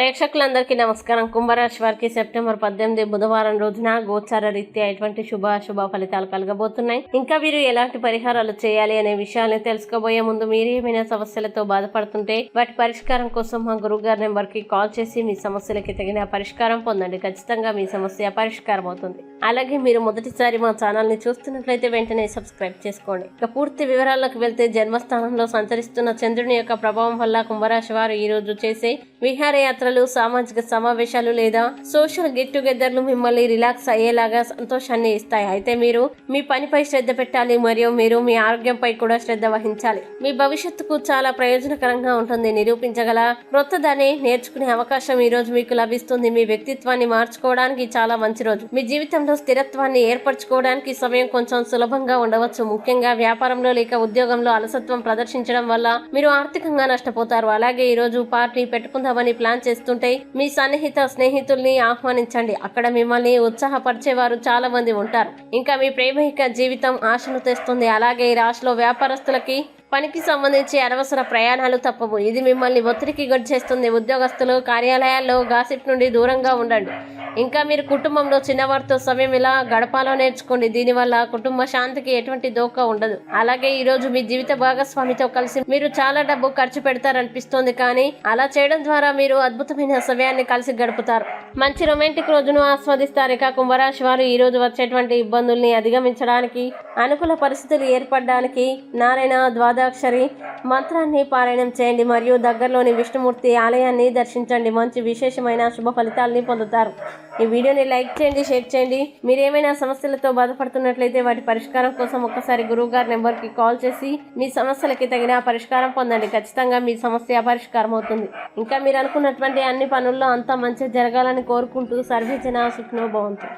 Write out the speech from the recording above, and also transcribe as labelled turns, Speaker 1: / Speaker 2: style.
Speaker 1: ప్రేక్షకులందరికీ నమస్కారం. కుంభరాశి వారికి సెప్టెంబర్ పద్దెనిమిది బుధవారం రోజున గోచార రీత్యా ఎటువంటి శుభ శుభ ఫలితాలు కలగబోతున్నాయి? ఇంకా వీరు ఎలాంటి పరిహారాలు చేయాలి అనే విషయాన్ని తెలుసుకోబోయే ముందు మీరు ఏమైనా సమస్యలతో బాధపడుతుంటే వాటి పరిష్కారం కోసం మా గురువు గారి నెంబర్కి కాల్ చేసి మీ సమస్యలకి తగిన పరిష్కారం పొందండి. ఖచ్చితంగా మీ సమస్య పరిష్కారం అవుతుంది. అలాగే మీరు మొదటిసారి మా ఛానల్ని చూస్తున్నట్లయితే వెంటనే సబ్స్క్రైబ్ చేసుకోండి. ఇక పూర్తి వివరాల్లోకి వెళ్తే జన్మస్థానంలో సంచరిస్తున్న చంద్రుని యొక్క ప్రభావం వల్ల కుంభరాశి వారు ఈ రోజు చేసే విహారయాత్ర విహారయాత్రలు సామాజిక సమావేశాలు లేదా సోషల్ గెట్ టుగెదర్లు మిమ్మల్ని రిలాక్స్ అయ్యేలాగా సంతోషాన్ని ఇస్తాయి. అయితే మీరు మీ పనిపై శ్రద్ధ పెట్టాలి మరియు మీరు మీ ఆరోగ్యంపై కూడా శ్రద్ధ వహించాలి. మీ భవిష్యత్తుకు చాలా ప్రయోజనకరంగా ఉంటుంది. నిరూపించగల క్రొత్తదాన్ని నేర్చుకునే అవకాశం ఈ రోజు మీకు లభిస్తుంది. మీ వ్యక్తిత్వాన్ని మార్చుకోవడానికి చాలా మంచి రోజు. మీ జీవితంలో స్థిరత్వాన్ని ఏర్పరచుకోవడానికి సమయం కొంచెం సులభంగా ఉండవచ్చు. ముఖ్యంగా వ్యాపారంలో లేక ఉద్యోగంలో అలసత్వం ప్రదర్శించడం వల్ల మీరు ఆర్థికంగా నష్టపోతారు. అలాగే ఈ రోజు పార్టీ పెట్టుకుందామని ప్లాన్ చేసి చేస్తుంటే మీ సన్నిహిత స్నేహితుల్ని ఆహ్వానించండి. అక్కడ మిమ్మల్ని ఉత్సాహపరిచేవారు చాలా మంది ఉంటారు. ఇంకా మీ ప్రేమిక జీవితం ఆశను తెస్తుంది. అలాగే ఈ రాశిలో వ్యాపారస్తులకి పనికి సంబంధించి అనవసర ప్రయాణాలు తప్పవు. ఇది మిమ్మల్ని ఒత్తిడికి గురి చేస్తుంది. ఉద్యోగస్తులు కార్యాలయాల్లో గాసిప్ నుండి దూరంగా ఉండండి. ఇంకా మీరు కుటుంబంలో చిన్నవారితో సమయం ఇలా గడపాలో నేర్చుకోండి. దీనివల్ల కుటుంబ శాంతికి ఎటువంటి దోకా ఉండదు. అలాగే ఈ రోజు మీ జీవిత భాగస్వామితో కలిసి మీరు చాలా డబ్బు ఖర్చు పెడతారనిపిస్తోంది కానీ అలా చేయడం ద్వారా మీరు అద్భుతమైన సమయాన్ని కలిసి గడుపుతారు. మంచి రొమాంటిక్ రోజును ఆస్వాదిస్తారు. ఇక కుంభరాశి వారు ఈ రోజు వచ్చేటువంటి ఇబ్బందుల్ని అధిగమించడానికి అనుకూల పరిస్థితులు ఏర్పడడానికి నారాయణ ద్వాదాక్షరి మంత్రాన్ని పారాయణం చేయండి మరియు దగ్గరలోని విష్ణుమూర్తి ఆలయాన్ని దర్శించండి. మంచి విశేషమైన శుభ ఫలితాలని పొందుతారు. ఈ వీడియోని లైక్ చేయండి షేర్ చేయండి. మీరు ఏమైనా సమస్యలతో బాధపడుతున్నట్లయితే వాటి పరిష్కారం కోసం ఒక్కసారి గురువు గారి నెంబర్కి కాల్ చేసి మీ సమస్యలకి తగిన పరిష్కారం పొందండి. ఖచ్చితంగా మీ సమస్య పరిష్కారం అవుతుంది. ఇంకా మీరు అనుకున్నటువంటి అన్ని పనుల్లో అంతా మంచి జరగాలని కోరుకుంటూ సర్వేజన సుఖ్నో భవంతు.